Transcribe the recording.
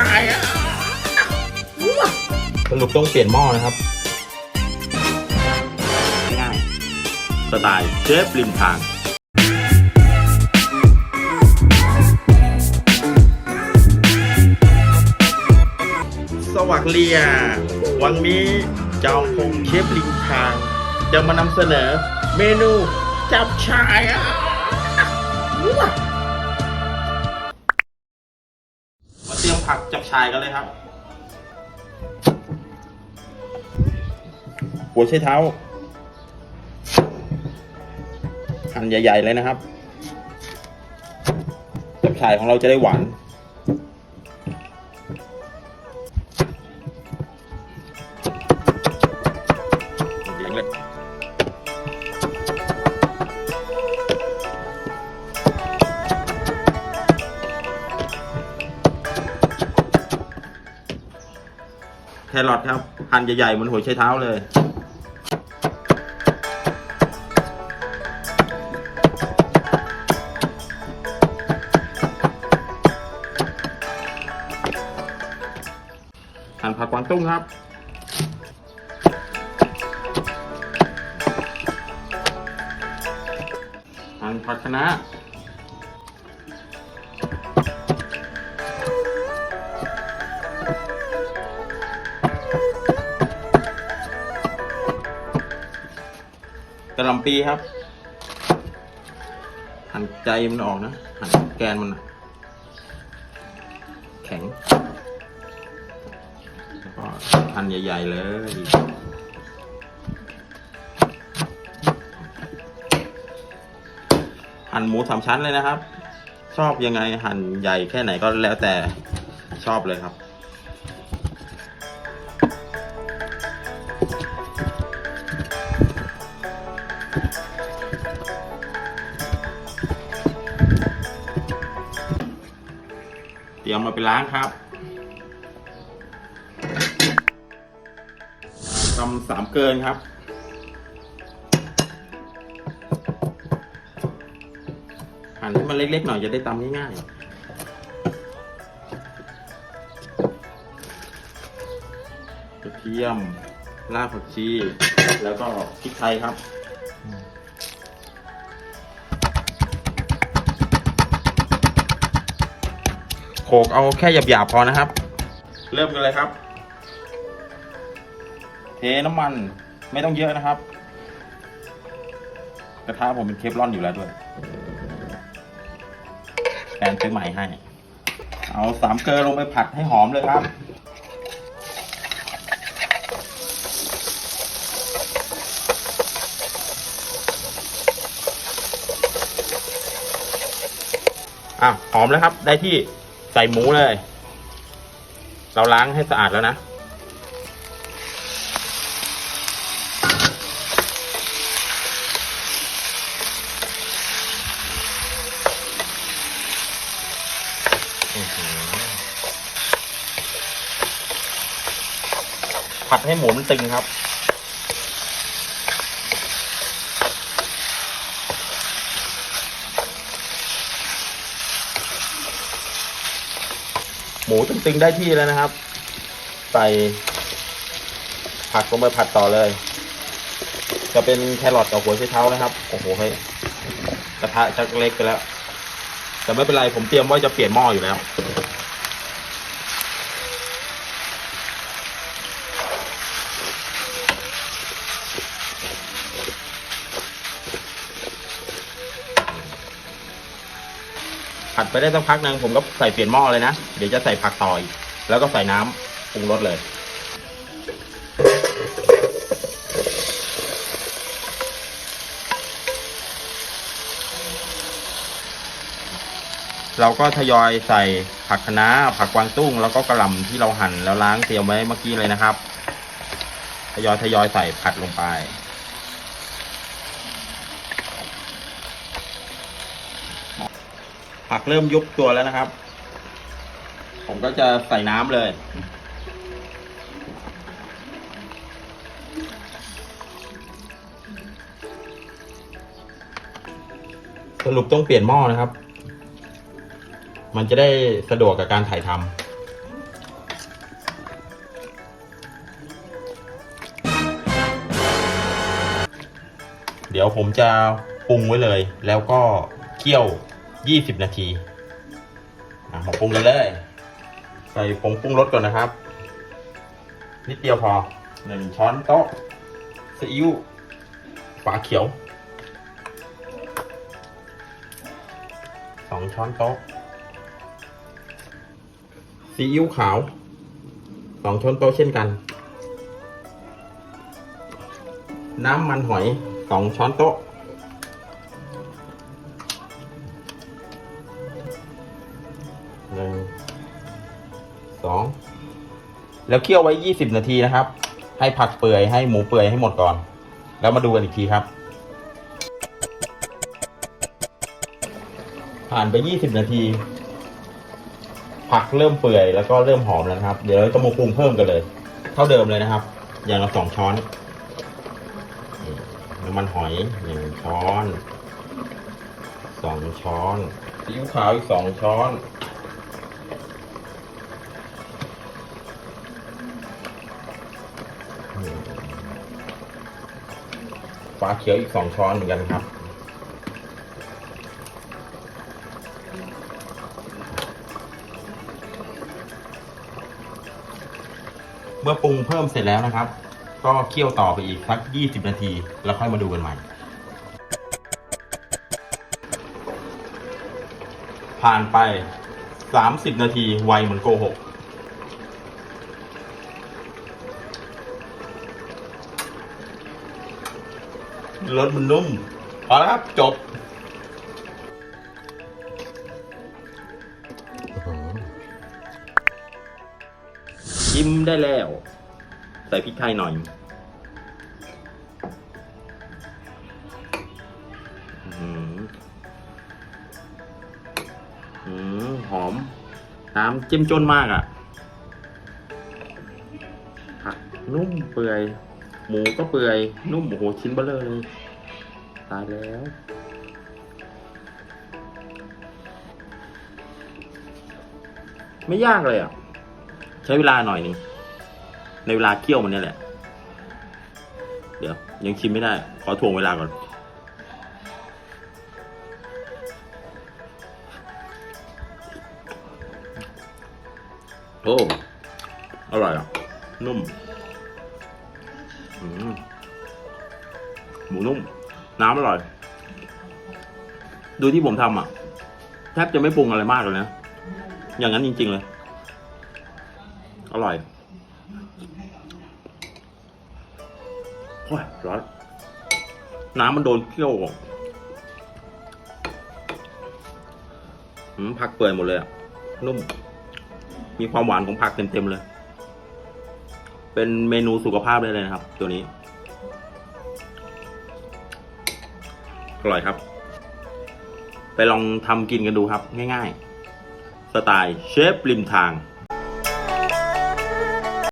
ายอะสรุปต้องเปลี่ยนหม้อนะครับ ง่ายๆสไตล์เชฟริมทาง สวัสดีอะวันนี้จอมพงเชฟลิงทาง จะมานำเสนอเมนูจับชายอะ จับชายกันเลยครับ หัวใชเท้าหั่นใหญ่ ๆ เลยนะครับจับชายของเราจะได้หวาน รอทครับหั่นใหญ่ๆเหมือนหัวไชเท้าเลย หั่นผักกวางตุ้งครับหั่นผักคะน้า กระลำปีครับ หั่นใจมันออกนะ หั่นแกนมันนะแข็งแล้วก็หั่นใหญ่ ๆ เลยหั่นหมูสามชั้นเลยนะครับ ชอบยังไงหั่นใหญ่แค่ไหนก็แล้วแต่ชอบเลยครับียมมาไปล้างครับทำสามเกินครับ หั่นให้มันเล็กๆหน่อยจะได้ตำง่ายๆกระเทียมรากผักชี แล้วก็พริกไทยครับ โขกเอาแค่หยาบๆพอนะครับ เริ่มกันเลยครับ เทน้ำมันไม่ต้องเยอะนะครับ กระทะผมเป็นเคฟลอนอยู่แล้วด้วยแฟนซื้อใหม่ให้ เอาสามเกลือลงไปผัดให้หอมเลยครับอะหอมแล้วครับ ได้ที่ ใส่หมูเลย เราล้างให้สะอาดแล้วนะผัดให้หมูมันตึงครับ หมูตึงๆได้ที่แล้วนะครับ ใส่ผักลงไปผัดต่อเลย จะเป็นแครอทกับหัวไชเท้านะครับ โอ้โหเฮ้ยกระทะชักเล็กไปแล้ว แต่ไม่เป็นไรผมเตรียมว่าจะเปลี่ยนหม้ออยู่แล้ว ผัดไปได้สักพักหนึ่งผมก็ใส่เปลี่ยนหม้อเลยนะ เดี๋ยวจะใส่ผักต่ออีกแล้วก็ใส่น้ำปรุงรสเลย เราก็ทยอยใส่ผักคะน้าผักกวางตุ้ง แล้วก็กระหล่ำที่เราหั่นแล้วล้างเตรียมไว้เมื่อกี้เลยนะครับ ทยอยทยอยใส่ผัดลงไป ผักเริ่มยุบตัวแล้วนะครับ ผมก็จะใส่น้ำเลย สรุปต้องเปลี่ยนหม้อนะครับ มันจะได้สะดวกกับการถ่ายทำเดี๋ยวผมจะปรุงไว้เลย แล้วก็เคี่ยว 20นาทีมาปรุงกันเลย ใส่ผงปรุงรสก่อนนะครับ นิดเดียวพอหนึ่งช้อนโต๊ะซีอิ๊วฝาเขียวสองช้อนโต๊ะซีอิ๊วขาวสองช้อนโต๊ะเช่นกัน น้ำมันหอยสองช้อนโต๊ะ แล้วเคี่ยวไว้ยี่สิบนาทีนะครับ ให้ผักเปื่อยให้หมูเปื่อยให้หมดก่อน แล้วมาดูกันอีกทีครับ ผ่านไปยี่สิบนาที ผักเริ่มเปื่อยแล้วก็เริ่มหอมแล้วนะครับ เดี๋ยวเราจะมาปรุงเพิ่มกันเลย เท่าเดิมเลยนะครับ อย่างละสองช้อนน้ำมันหอยหนึ่งช้อนสองช้อนซีอิ๊วขาวอีกสองช้อน ฟ้าเขียวอีกสองช้อนเหมือนกันครับ เมื่อปรุงเพิ่มเสร็จแล้วนะครับ ก็เคี่ยวต่อไปอีกสัก 20 นาที แล้วค่อยมาดูกันใหม่ ผ่านไป 30 นาทีไวเหมือนโกหก รสมันนุ่มพอแล้วครับ จบยิ้มได้แล้ว ใส่พริกไทยหน่อยอืมอืมหอม น้ำเจ้มจนมากอะ่ะ ผักนุ่มเปื่อย หมูก็เปื่อย นุ่มโอ้โหชิ้นเบลเลอเลย ตายแล้ว ไม่ยากเลยอะ ใช้เวลาหน่อยนึง ในเวลาเคี่ยวมันเนี่ยแหละ เดี๋ยว ยังชิมไม่ได้ ขอถ่วงเวลาก่อนโอ้อร่อยอะ นุ่มอืมหมูนุ่ม น้ำอร่อย ดูที่ผมทำอะแทบจะไม่ปรุงอะไรมากเลยนะ อย่างนั้นจริง ๆ เลย อร่อยโอ้ยร้อนน้ำมันโดนเคี่ยวอืมผักเปื่อยหมดเลยอะ นุ่ม มีความหวานของผักเต็ม ๆ เลย เป็นเมนูสุขภาพได้เลยนะครับ ตัวนี้ อร่อยครับ ไปลองทำกินกันดูครับง่ายๆ สไตล์เชฟริมทาง